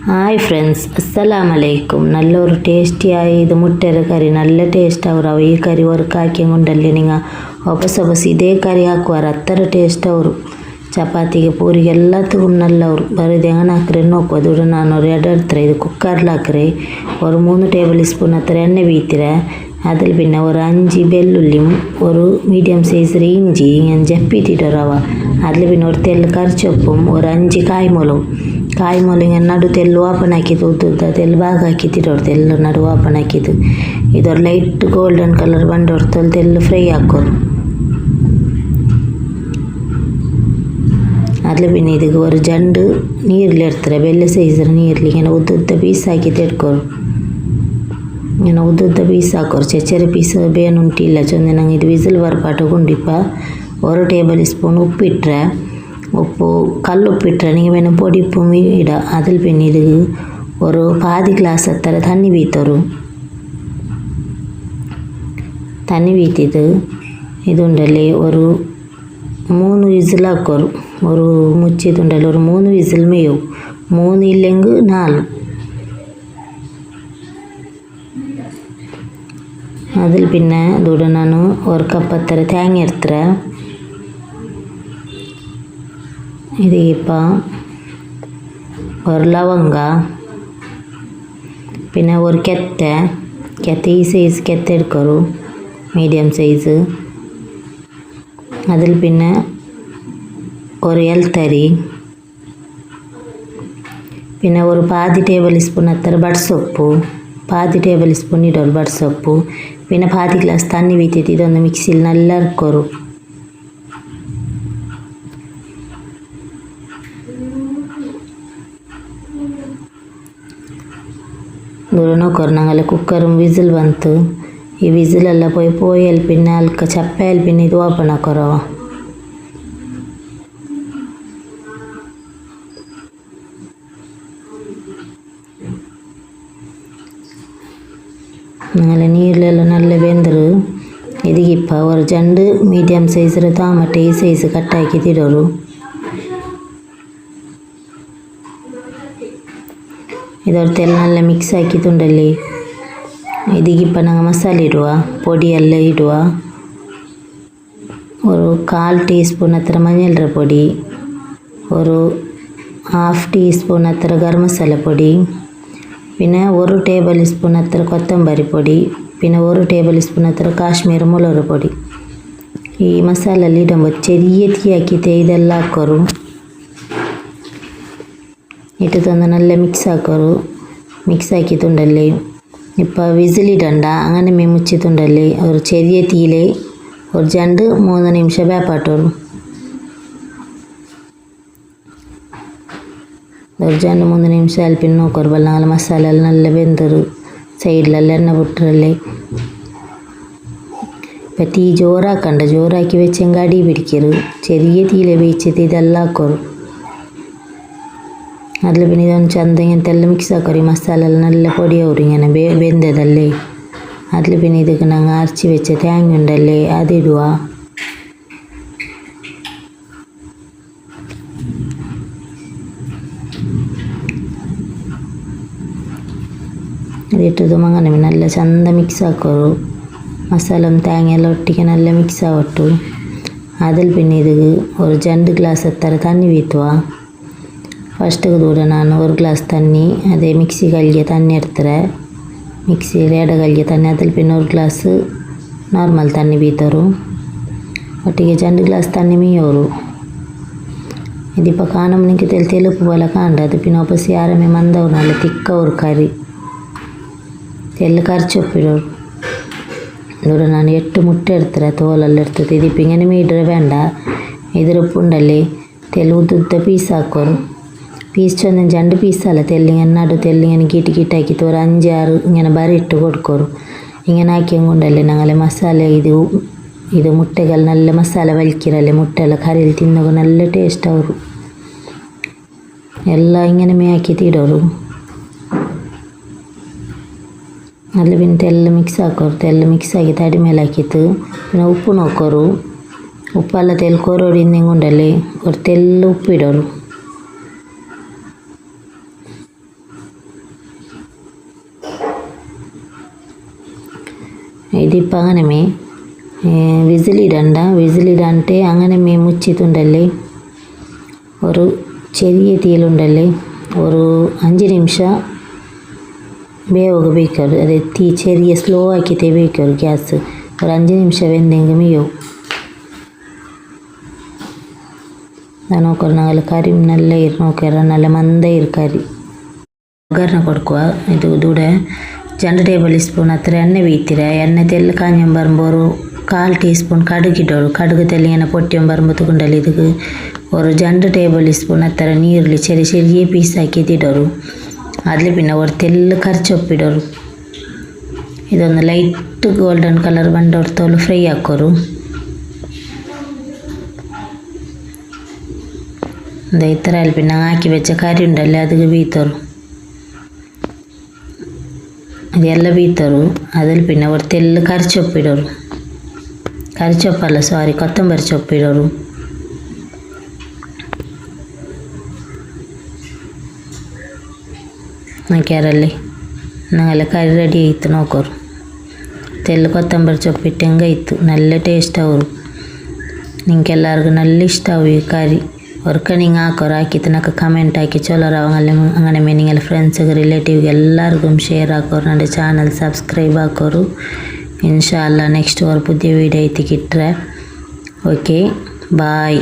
Hi friends அஸ்லாம் அலைக்கும் நல்ல ஒரு டேஸ்டியாக இது முட்டை கறி நல்ல ಟೇಸ್ಟಾಗಿ ಅವರು ಈ ಕರಿ ವರ್ಕ್ ಹಾಕಿಕೊಂಡಲ್ಲಿ ನಿಂಗೆ ಒಬ್ಬಸ ಒಬ್ಬಸ ಇದೇ ಕರಿ ಹಾಕುವಾರ ಹತ್ತರ ಟೇಸ್ಟ್ ಅವರು ಚಪಾತಿಗೆ ಪೂರಿಗೆ ಎಲ್ಲದಕ್ಕೂ ನಲ್ಲವರು ಬರೀದು ಹೆಂಗನ ಹಾಕ್ರೆ ನೋಕೋದು ನಾನು ಎರಡು ಹತ್ರ ಇದು ಕುಕ್ಕರ್ಲಿ ಹಾಕ್ರಿ ಒಂದು ಮೂರು ಟೇಬಲ್ ಸ್ಪೂನ್ ಹತ್ರ ಎಣ್ಣೆ ಬೀತೀರ അതിൽ പിന്നെ ഒരു അഞ്ച് വെല്ലുള്ളിയും ഒരു മീഡിയം സൈസ് ഇഞ്ചി ഞാൻ ജപ്പിട്ടിട്ട് റവ അതിൽ പിന്നെ ഒരു തെല്ല് കറിച്ചൊപ്പും ഒരു അഞ്ച് കായ്മുളകും കായ്മുള ഇങ്ങനെ നടു തെല്ല് വാപ്പനാക്കിയത് ഉദ്ദ തെല്ല് ഭാഗാക്കിത്തിട്ട് ഒരു തെല്ല് നടു വാപ്പനാക്കിയത് ഇതൊരു ലൈറ്റ് ഗോൾഡൻ കളർ വണ്ടി ഒരു തെല്ല് ഫ്രൈ ആക്കും அதில் பின்ன இதுக்கு ஒரு ஜண்டு நீரில் எடுத்துகிறேன் வெள்ளை சைஸில் நீரில் இங்கே உத்து உத்த பீஸ் ஆக்கிட்டு எடுக்கணும் ಇನ್ನು ಉದ್ದ ಉದ್ದ ಪೀಸ್ ಹಾಕೋರು ಚೆಚ್ಚರೆ ಪೀಸ್ ಬೇನುಂಟಿಲ್ಲ ಚೊಂದೆ ನಂಗೆ ಇದು ವಿಸಿಲ್ ಬರ್ಪಾಟು ಗುಂಡಿಪ್ಪ ஒரு டேபிள் ஸ்பூன் உப்பு இட்டுற உப்பு கல் உப்பு இட்டுற நீங்கள் வேணும் பொடி உப்பு இட அதில் பின் இதுக்கு ஒரு பாதி கிளாஸ் ಹತ್ತರ தண்ணி ಬೀತರು தண்ணி ಬೀತಿದ್ದು ಇದುಂಡಲ್ಲಿ ஒரு மூணு விசில் ಹಾಕೋರು ஒரு ಮುಚ್ಚಿದುಂಡಲ್ಲಿ ஒரு மூணு விசில் ಮೇಯವು மூணு ಇಲ್ಲೆಂಗು ನಾಲ್ಕು അതിൽ പിന്നെ ഇതൂടെ ನಾನು ഒരു ಕಪ್ ಹತ್ತಿರ ತೇಂಗ ಇರ್ತಾರೆ ಇದೀಪ ഒരു ಲವಂಗ പിന്നെ ഒരു ಕೆತ್ತೆ ಕೆತ್ತೆ ഈ സൈസ് ಕೆತ್ತೆ എടുക്കറു മീഡിയം സൈസ് അതിൽ പിന്നെ ഒരു എൽത്തരി പിന്നെ ഒരു പാതി ടേബിൾ സ്പൂൺ ಹತ್ತಿರ ಬಡ್ಸೊಪ್ಪು ಪಾತಿ ಟೇಬಲ್ ಸ್ಪೂನ್ ಇಡೋರು ಬಡ್ಸೊಪ್ಪು പിന്നെ പാതി ഗ്ലാസ് തണ്ണി വീത്തിയിട്ട് ഇതൊന്ന് മിക്സിയിൽ നല്ല ഇറക്കോറു ದೂರ ನೋಕೋರು ನಂಗಲ್ಲ ಕುಕ್ಕರ್ ವಿಸಿಲ್ ಬಂತು ಈ ವಿಸಿಲೆಲ್ಲ ಪೋಯಿ ಪೋಯಲ್ಲಿ ಪಿನ್ನ ಅಲ್ಕ ಚಪ್ಪೆಯಲ್ಲಿ ಪಿನ್ನ ಇದು ಓಪನ್ ಹಾಕೋರವ அதனால் ನೀರಲ್ಲೆಲ್ಲ நல்ல ಬೆಂದರು ಇದಕ್ಕಿಪ್ಪ ಅವರು ಜಂಡು ಮೀಡಿಯಮ್ ಸೈಜ್ ತಾಮಟೆ ಈ ಸೈಜ್ ಕಟ್ಟಾಕಿ ತಿಡೋರು ಇದೊರ್ತೆಲ್ಲ ನಲ್ಲ ಮಿಕ್ಸ್ ಹಾಕಿ ತುಂಡಲ್ಲಿ ಇದಕ್ಕಿಪ್ಪ நாங்கள் மசாலா ಇಡುವ பொடிಯೆಲ್ಲ ಇಡುವ ஒரு கால் டீஸ்பூன் அத்தர மஞ்சள் பொடி ஒரு ஹாஃப் டீஸ்பூன் அத்தர கரம் மசாலா பொடி പിന്നെ ഒരു ടേബിൾ സ്പൂൺ അത്ര കൊത്തമ്പരി പൊടി പിന്നെ ഒരു ടേബിൾ സ്പൂൺ അത്ര കാശ്മീർ മുളക് പൊടി ഈ മസാല ഇടുമ്പോൾ ചെറിയ തീയാക്കിയിട്ട് ഇതെല്ലാം ആക്കറു ഇട്ട് തന്നെ നല്ല മിക്സ് ആക്കറു മിക്സ് ആക്കിയിട്ടുണ്ടല്ലേ ഇപ്പോൾ വിസിലിടണ്ട അങ്ങനെ മീൻ മുച്ചിട്ടുണ്ടല്ലേ ഒരു ചെറിയ തീയിൽ ഒരു രണ്ട് മൂന്ന് നിമിഷം വേപ്പാട്ടോളൂ ದರ್ಜಾನ ಮುಂದೆ ನಿಮಿಷ ಅಲ್ಪಿನ ನೋಕೊರ್ಬಲ್ಲ ನಾಲ್ ಮಸಾಲೆಲ್ಲ നല്ല വെന്തറ് സൈഡിലെല്ലാം എണ്ണ പൊട്ടറല്ലേ ഇപ്പം തീ ജോറാക്കണ്ട ജോറാക്കി വെച്ചെങ്കിൽ അടി പിടിക്കരുത്. ചെറിയ തീയിൽ വെച്ചിട്ട് ഇതെല്ലാം ആക്കോറും അതിൽ പിന്നെ ഇതൊന്ന് ചന്ത ഇങ്ങനത്തെ എല്ലാം മിക്സ് ആക്കറി മസാല എല്ലാം നല്ല പൊടിയാവും ഇങ്ങനെ വെന്തതല്ലേ? അതിൽ പിന്നെ ഇതൊക്കെ ഞങ്ങൾ അരച്ച് വെച്ച തേങ്ങ ഉണ്ടല്ലേ? അതിടുക ഇതിട്ടിത് മങ്ങനെ നല്ല ചന്ത ಮಿಕ್ಸ್ ആക്കോറു മസാലയും തേങ്ങയെല്ലാം ഒട്ടിക്ക് നല്ല ಮಿಕ್ಸ್ ആവട്ടു അതിൽ പിന്നെ ഇത് ഒരു രണ്ട് ഗ്ലാസ് എത്ര തണ്ണി വീത്തുക ഫസ്റ്റ് കൂടെ ഞാൻ ഒരു ഗ്ലാസ് തണ്ണി അതേ മിക്സി കലിയ തണ്ണി എടുത്തറേ മിക്സിയിൽ ഇട കലിയ തണ്ണി അതിൽ പിന്നെ ഒരു ഗ്ലാസ് ನಾರ್ಮಲ್ ತಣ್ಣಿ ಬೀತರು ಒಟ್ಟಿಗೆ ಚಂಡು ಗ್ಲಾಸ್ ತಣ್ಣಿ ಮೀಯೋರು ಇದೀಪ ಕಾಣಮ್ಮನಿಗೆ ತೆಲ್ ತೆಲುಪು ಬೋಲ ಕಾಂಡ ಅದು ಪಿನೊಬ್ಬಸಿ ಯಾರಮ್ಮೆ ಮಂದವ್ರನಲ್ಲ ತಿಕ್ಕ ಉರ್ಕಾರಿ എല്ലാം കറിച്ച് ഒപ്പിടും ഇവിടെ ഞാൻ എട്ട് മുട്ട എടുത്തര തോലെല്ലാം എടുത്തിട്ട് ഇതിപ്പോൾ ഇങ്ങനെ മീറ്റർ വേണ്ട. ഇതിരിപ്പുണ്ടല്ലേ തെല്ല് ഉദ്ദ പീസാക്കും പീസ് ചെന്ന് രണ്ട് പീസല്ല തെല്ലിങ്ങനെ നടു തെല്ലിങ്ങനെ കീട്ടി കീട്ടാക്കിയിട്ട് ഒരു അഞ്ചാറ് ഇങ്ങനെ ബരിട്ട് കൊടുക്കും. ഇങ്ങനെ ആക്കിയും കൊണ്ടല്ലേ ഞങ്ങളെ മസാല ഇത് ഇത് മുട്ടകൾ നല്ല മസാല വലിക്കിരല്ലേ മുട്ടയെല്ലാം കറിയിൽ തിന്നുക നല്ല ടേസ്റ്റ് ആവും. എല്ലാം ഇങ്ങനെ മേയാക്കി തീടോറും ಅಲ್ಲಿನ ತೆಲ್ಲ ಮಿಕ್ಸ್ ಹಾಕೋರು ತೆಲ್ಲ ಮಿಕ್ಸ್ ಆಗಿ ತಡಿ ಮೇಲೆ ಹಾಕಿತ್ತು ಪಿನ ಉಪ್ಪು ನೋಕೋರು ಉಪ್ಪೆಲ್ಲ ತೆಲ್ ಕೋರೋಡು ಹಿಂದಿಂಗ್ ಉಂಡಲ್ಲಿ ಅವ್ರು ತೆಲ್ಲ ಉಪ್ಪಿಡೋರು ఇది పగనమే విజిలిడంట విజిలిడంటే అంగనమే ముచ్చితుండాలి ஒரு ചെറിയ തീയിലുണ്ടല്ലേ ഒരു അഞ്ച് നിമിഷം ಬೇಯೋಗ ಬೇಕಾರು ಅದು ಎತ್ತಿ ಚೆರಿಯ ಸ್ಲೋ ಹಾಕಿ ತೆಗಿಬೇಕಾರು ಗ್ಯಾಸ್. ஒரு அஞ்சு நிமிஷம் வெந்தயங்க மேயும் நான் நோக்கிற நாங்கள் கறி நல்ல இரு நோக்கிற நல்ல மந்த இருக்காரி ಒಗ್ಗರಣೆ ಕೊಡ್ಕುವ ಇದು ದೂಡೆ. ಜಂಡ ಟೇಬಲ್ ಸ್ಪೂನ್ ಹತ್ರ ಎಣ್ಣೆ ಬೀತೀರ ಎಣ್ಣೆ ತೆಲ್ಲ ಕಾಂಜಂ ಬರುಬೋರು ಕಾಲು ಟೀ ಸ್ಪೂನ್ ಕಡುಗಿಡೋರು ಕಡುಗು ತೆಲ್ಲಿನ பொட்டியம் பரும்பத்து குண்டல் இதுக்கு ஒரு ஜண்டு டேபிள் ஸ்பூன் அத்தர நீரில் சரி சரியே பீஸ் ஆக்கி திடோரும் അതിൽ പിന്നെ ഒരു തെല്ല് കരച്ചൊപ്പിടും ഇതൊന്ന് ലൈറ്റ് ഗോൾഡൻ കളർ വണ്ടോടത്തോളം ഫ്രൈ ആക്കൊരു. എന്താ ഇത്ര പിന്നെ ആക്കി വെച്ച കാര്യം ഉണ്ടല്ലേ അത് വീത്തറു അതെല്ലാം വീത്തറു അതിൽ പിന്നെ ഒരു തെല്ല് കരച്ചൊപ്പിടും കരച്ചൊപ്പല്ല സോറി കൊത്തം പരിച്ചൊപ്പിടും നോക്കിയാറല്ലേ നല്ല കറി റെഡി ആയിത്ത് നോക്കറു തെല്ല കൊത്തമ്പരം ചൊപ്പിട്ടും കഴിത്തു. നല്ല ടേസ്റ്റാവും നിങ്ങൾക്ക് എല്ലാവർക്കും നല്ല ഇഷ്ടമാവും ഈ കറി. ഒരുക്ക നിങ്ങൾ ആക്കോറാക്കിയിട്ടൊക്കെ കമന്റ് ആക്കി ചിലരാവും അങ്ങനെ മേ നിങ്ങൾ ഫ്രണ്ട്സൊക്കെ റിലേറ്റീവ് എല്ലാവർക്കും ഷെയർ ആക്കോറു എന്റെ ചാനൽ സബ്സ്ക്രൈബ് ആക്കോറു. ഇൻഷാല്ല നെക്സ്റ്റ് ഒരു പുതിയ വീഡിയോ എത്തിക്കിട്ടേ ഓക്കെ ബായ്